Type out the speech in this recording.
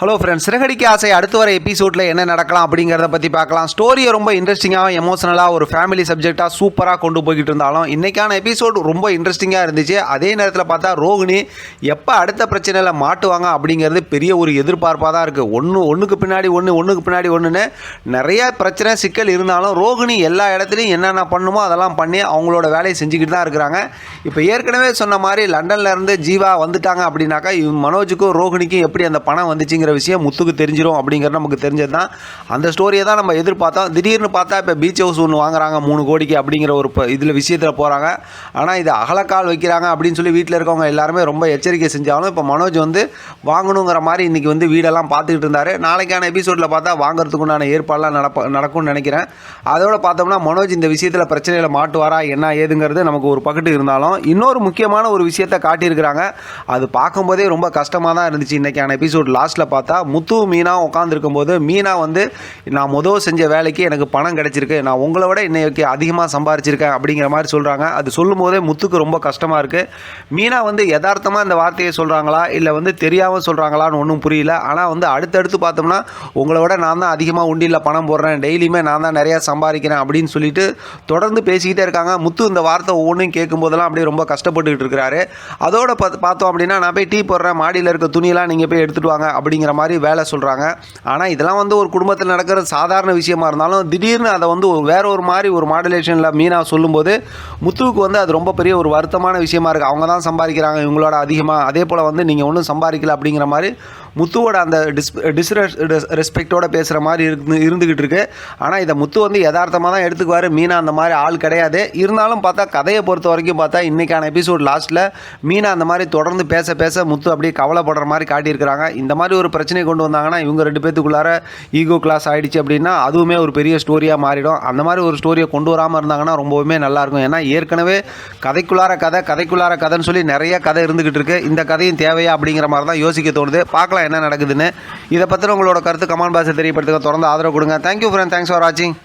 Hello friends Siragadikka ஆசை அடுத்து வர எபிசோடில் என்ன நடக்கலாம் அப்படிங்கிறத பற்றி பார்க்கலாம். ஸ்டோரியை ரொம்ப இன்ட்ரெஸ்டிங்காக எமோஷனலாக ஒரு ஃபேமிலி சப்ஜெக்டாக சூப்பராக கொண்டு போய்கிட்டு இருந்தாலும் இன்றைக்கான எபிசோட் ரொம்ப இன்ட்ரெஸ்டிங்காக இருந்துச்சு. அதே நேரத்தில் பார்த்தா ரோகிணி எப்போ அடுத்த பிரச்சனையில் மாட்டுவாங்க அப்படிங்கிறது பெரிய ஒரு எதிர்பார்ப்பாக தான் இருக்குது ஒன்று ஒன்றுக்கு பின்னாடி ஒன்று ஒன்றுக்கு பின்னாடி ஒன்றுன்னு நிறைய பிரச்சனை சிக்கல் இருந்தாலும் ரோகிணி எல்லா இடத்துலையும் என்னென்ன பண்ணுமோ அதெல்லாம் பண்ணி அவங்களோட வேலையை செஞ்சுக்கிட்டு தான் இருக்கிறாங்க. இப்போ ஏற்கனவே சொன்ன மாதிரி லண்டன்ல இருந்து ஜீவா வந்துட்டாங்க அப்படின்னாக்கா மனோஜுக்கும் ரோகிணிக்கும் எப்படி அந்த பணம் வந்துச்சுங்கிற விஷயம் முத்துக்கு தெரிஞ்சிடும் அப்படிங்கிறது நமக்கு தெரிஞ்சது தான் அந்த ஸ்டோரியை தான் நம்ம எதிர்பார்த்தோம். திடீர்னு பார்த்தா இப்போ பீச் ஹவுஸ் ஒன்று வாங்குறாங்க மூணு கோடிக்கு அப்படிங்கிற ஒரு இதில் விஷயத்தில் போகிறாங்க ஆனால் இது அகலக்கால் வைக்கிறாங்க அப்படின்னு சொல்லி வீட்டில் இருக்கவங்க எல்லாருமே ரொம்ப எச்சரிக்கை செஞ்சாலும் இப்போ மனோஜ் வந்து வாங்கணுங்கிற மாதிரி இன்றைக்கி வந்து வீடெல்லாம் பார்த்துக்கிட்டு இருந்தார். நாளைக்கான எபிசோடில் பார்த்தா வாங்குறதுக்குண்டான ஏற்பாடெலாம் நடப்ப நடக்கும்னு நினைக்கிறேன். அதோட பார்த்தோம்னா மனோஜ் இந்த விஷயத்தில் பிரச்சனையில் மாட்டுவாரா என்ன ஏதுங்கிறது நமக்கு ஒரு பக்கத்து இருந்தாலும் இன்னொரு முக்கியமான ஒரு விஷயத்தை காட்டியிருக்கிறாங்க. அது பார்க்கும்போதே ரொம்ப கஷ்டமாக தான் இருந்துச்சு. இன்றைக்கான எபிசோட் லாஸ்ட்டில் பார்த்தா பார்த்தா முத்து மீனா உட்காந்துருக்கும் போது மீனா வந்து நான் முதல் செஞ்ச வேலைக்கு எனக்கு பணம் கிடச்சிருக்கு. நான் உங்களை விட இன்னைக்கு அதிகமாக சம்பாரிச்சிருக்கேன். அப்படிங்கிற மாதிரி சொல்கிறாங்க அது சொல்லும் போதே முத்துக்கு ரொம்ப கஷ்டமாக இருக்குது மீனா வந்து யதார்த்தமாக இந்த வார்த்தையை சொல்கிறாங்களா இல்லை வந்து தெரியாமல் சொல்கிறாங்களான்னு ஒன்றும் புரியல. ஆனால் வந்து அடுத்தடுத்து பார்த்தோம்னா உங்களை விட நான் தான் அதிகமாக உண்டியில் பணம் போடுறேன். டெய்லியுமே நான் தான் நிறையா சம்பாதிக்கிறேன். அப்படின்னு சொல்லிட்டு தொடர்ந்து பேசிக்கிட்டே இருக்காங்க. முத்து இந்த வார்த்தை ஒவ்வொன்றும் கேட்கும்போதெல்லாம் அப்படியே ரொம்ப கஷ்டப்பட்டுக்கிட்டு இருக்கிறாரு. அதோட பார்த்தோம் அப்படின்னா நான் போய் டீ போடுறேன். மாடியில் இருக்க துணியெல்லாம் நீங்கள் போய் எடுத்துகிட்டு வாங்க. அப்படிங்கிற மாதிரி வேலை சொல்கிறாங்க ஆனால் இதெல்லாம் வந்து ஒரு குடும்பத்தில் நடக்கிற சாதாரண விஷயமா இருந்தாலும் திடீர்னு அதை வந்து ஒரு வேற ஒரு மாதிரி ஒரு மாடுலேஷனில் மீனா சொல்லும்போது முத்துவுக்கு வந்து அது ரொம்ப பெரிய ஒரு வருத்தமான விஷயமா இருக்குது அவங்க தான் சம்பாதிக்கிறாங்க இவங்களோட அதிகமாக அதே போல் வந்து நீங்கள் ஒன்றும் சம்பாதிக்கல அப்படிங்கிற மாதிரி முத்துவோட அந்த டிஸ் டிஸ்ரெஸ் ரெஸ்பெக்டோட பேசுகிற மாதிரி இருந்து இருந்துக்கிட்டு இருக்கு. ஆனால் இதை முத்து வந்து யதார்த்தமாக தான் எடுத்துக்குவார். மீனா அந்த மாதிரி ஆள் கிடையாது. இருந்தாலும் பார்த்தா கதையை பொறுத்த வரைக்கும் பார்த்தா இன்றைக்கான எபிசோட் லாஸ்ட்டில் மீனா அந்த மாதிரி தொடர்ந்து பேச பேச முத்து அப்படியே கவலைப்படுற மாதிரி காட்டியிருக்கிறாங்க. இந்த மாதிரி ஒரு பிரச்சனையை கொண்டு வந்தாங்கன்னா இவங்க ரெண்டு பேத்துக்குள்ளார ஈகோ கிளாஸ் ஆகிடுச்சு அப்படின்னா அதுவுமே ஒரு பெரிய ஸ்டோரியாக மாறிடும். அந்த மாதிரி ஒரு ஸ்டோரியை கொண்டு வராமல் இருந்தாங்கன்னா ரொம்பவுமே நல்லாயிருக்கும் ஏன்னா ஏற்கனவே கதைக்குள்ளார கதை கதைக்குள்ளார கதைன்னு சொல்லி நிறைய கதை இருந்துகிட்டு இருக்கு. இந்த கதையும் தேவையா அப்படிங்கிற மாதிரி தான் யோசிக்க தோணுது. பார்க்கலாம் என்ன நடக்குதுன்னு. இதை பற்றின உங்களோட கருத்து கமான் பாஸை தெரியப்படுத்துங்க. தொடர்ந்து ஆதரவு கொடுங்க. தேங்க்யூ ஃப்ரெண்ட் தேங்க்ஸ் ஃபார் வாட்சிங்